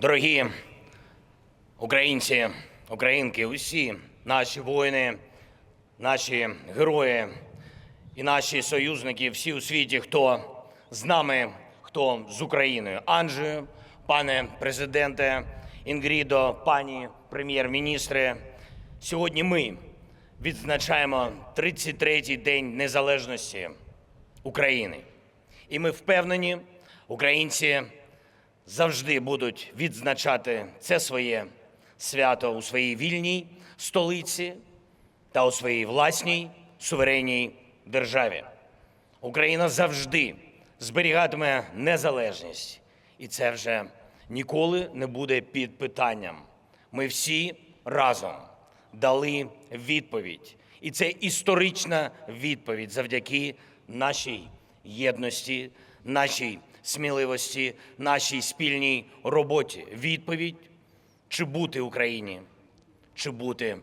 Дорогі українці, українки, усі наші воїни, наші герої і наші союзники, всі у світі, хто з нами, хто з Україною. Анджею, пане президенте, Інгрідо, пані прем'єр-міністре. Сьогодні ми відзначаємо 33-й день незалежності України. І ми впевнені, українці завжди будуть відзначати це своє свято у своїй вільній столиці та у своїй власній суверенній державі. Україна завжди зберігатиме незалежність, і це вже ніколи не буде під питанням. Ми всі разом дали відповідь, і це історична відповідь завдяки нашій єдності, нашій сміливості, нашій спільній роботі. Відповідь чи бути Україні, чи бути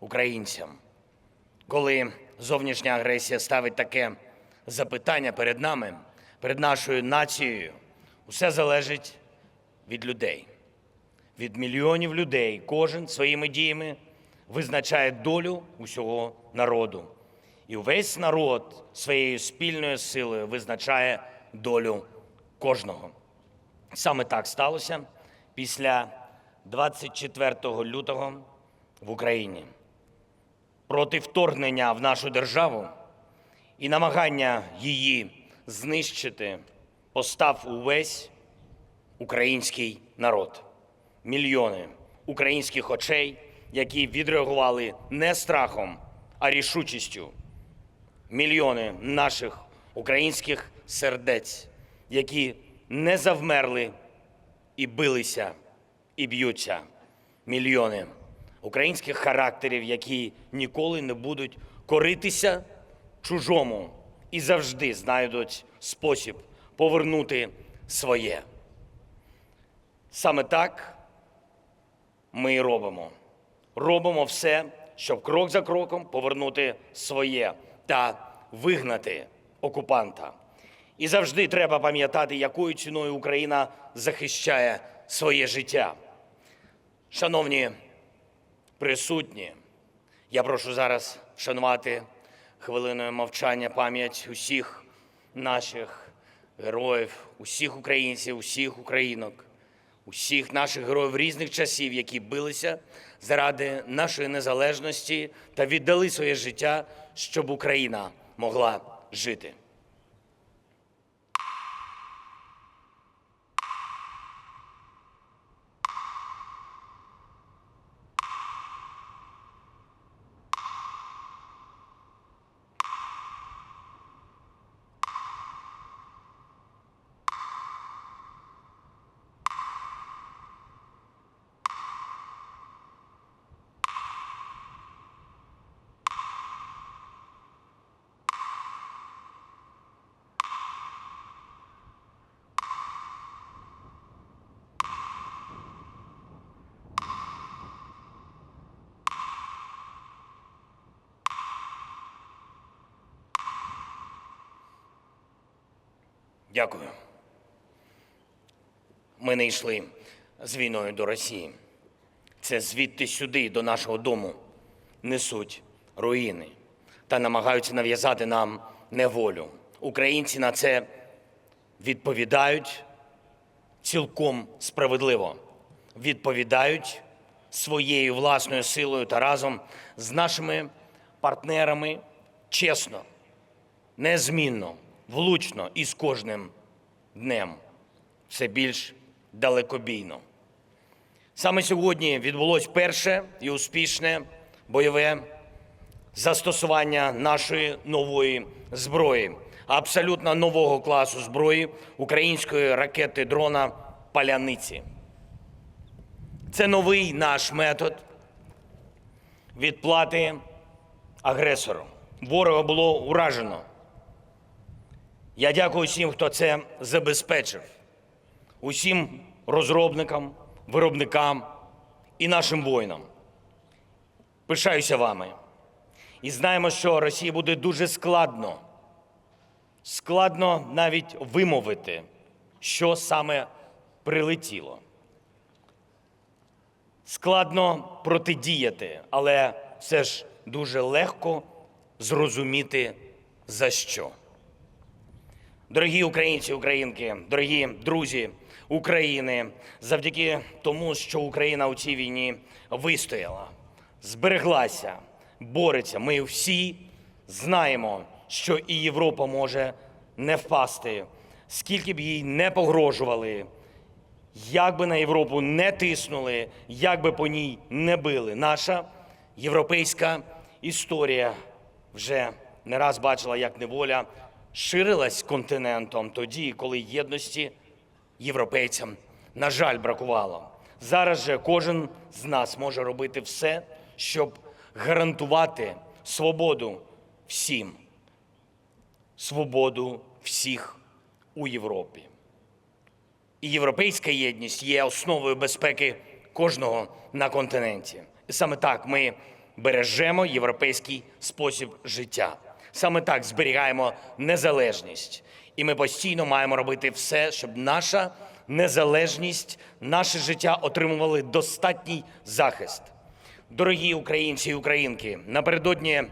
українцям. Коли зовнішня агресія ставить таке запитання перед нами, перед нашою нацією, усе залежить від людей, від мільйонів людей. Кожен своїми діями визначає долю усього народу. І увесь народ своєю спільною силою визначає долю кожного. Саме так сталося після 24 лютого в Україні. Проти вторгнення в нашу державу і намагання її знищити постав увесь український народ. Мільйони українських очей, які відреагували не страхом, а рішучістю. Мільйони наших українських сердець, які не завмерли і билися, і б'ються. Мільйони українських характерів, які ніколи не будуть коритися чужому і завжди знайдуть спосіб повернути своє. Саме так ми і робимо. Робимо все, щоб крок за кроком повернути своє та вигнати окупанта. І завжди треба пам'ятати, якою ціною Україна захищає своє життя. Шановні присутні, я прошу зараз вшанувати хвилиною мовчання пам'ять усіх наших героїв, усіх українців, усіх українок, усіх наших героїв різних часів, які билися заради нашої незалежності та віддали своє життя, щоб Україна могла жити. Дякую. Ми не йшли з війною до Росії. Це звідти сюди, до нашого дому, несуть руїни та намагаються нав'язати нам неволю. Українці на це відповідають цілком справедливо. Відповідають своєю власною силою та разом з нашими партнерами чесно, незмінно, влучно і з кожним днем все більш далекобійно. Саме сьогодні відбулось перше і успішне бойове застосування нашої нової зброї, абсолютно нового класу зброї української ракети дрона Паляниці. Це новий наш метод відплати агресору. Ворога було уражено. Я дякую всім, хто це забезпечив, усім розробникам, виробникам і нашим воїнам. Пишаюся вами. І знаємо, що Росії буде дуже складно, складно навіть вимовити, що саме прилетіло. Складно протидіяти, але все ж дуже легко зрозуміти за що. Дорогі українці, українки, дорогі друзі України, завдяки тому, що Україна у цій війні вистояла, збереглася, бореться. Ми всі знаємо, що і Європа може не впасти, скільки б їй не погрожували, як би на Європу не тиснули, як би по ній не били. Наша європейська історія вже не раз бачила, як неволя ширилась континентом тоді, коли єдності європейцям, на жаль, бракувало. Зараз же кожен з нас може робити все, щоб гарантувати свободу всім, свободу всіх у Європі. І європейська єдність є основою безпеки кожного на континенті. І саме так ми бережемо європейський спосіб життя. Саме так зберігаємо незалежність. І ми постійно маємо робити все, щоб наша незалежність, наше життя отримували достатній захист. Дорогі українці і українки, напередодні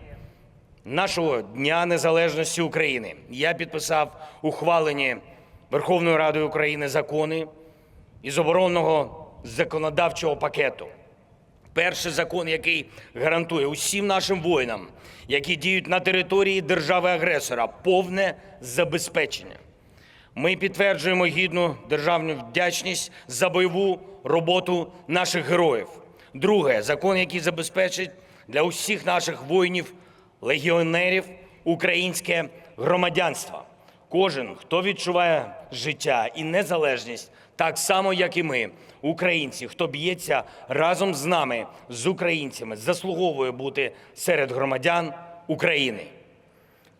нашого Дня Незалежності України я підписав ухвалені Верховною Радою України закони із оборонного законодавчого пакету. Перший закон, який гарантує усім нашим воїнам, які діють на території держави-агресора, повне забезпечення. Ми підтверджуємо гідну державну вдячність за бойову роботу наших героїв. Друге, закон, який забезпечить для усіх наших воїнів, легіонерів українське громадянство. Кожен, хто відчуває життя і незалежність, так само, як і ми, українці, хто б'ється разом з нами, з українцями, заслуговує бути серед громадян України.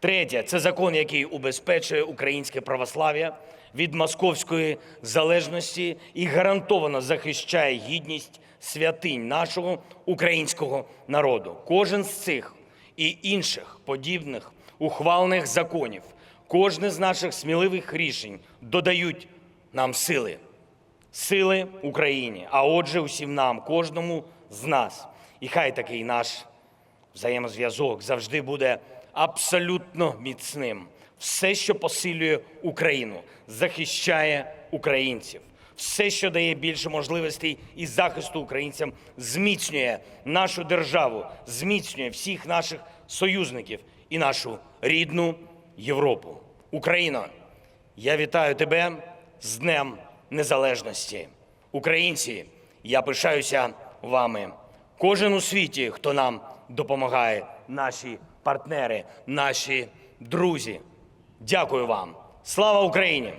Третє це закон, який убезпечує українське православ'я від московської залежності і гарантовано захищає гідність святинь нашого українського народу. Кожен з цих і інших подібних ухвалених законів, кожне з наших сміливих рішень додають нам сили сили Україні, а отже, усім нам, кожному з нас. І хай такий наш взаємозв'язок завжди буде абсолютно міцним. Все, що посилює Україну, захищає українців. Все, що дає більше можливостей і захисту українцям, зміцнює нашу державу, зміцнює всіх наших союзників і нашу рідну Європу. Україна, я вітаю тебе з Днем Незалежності. Українці, я пишаюся вами. Кожен у світі, хто нам допомагає, наші партнери, наші друзі. Дякую вам. Слава Україні!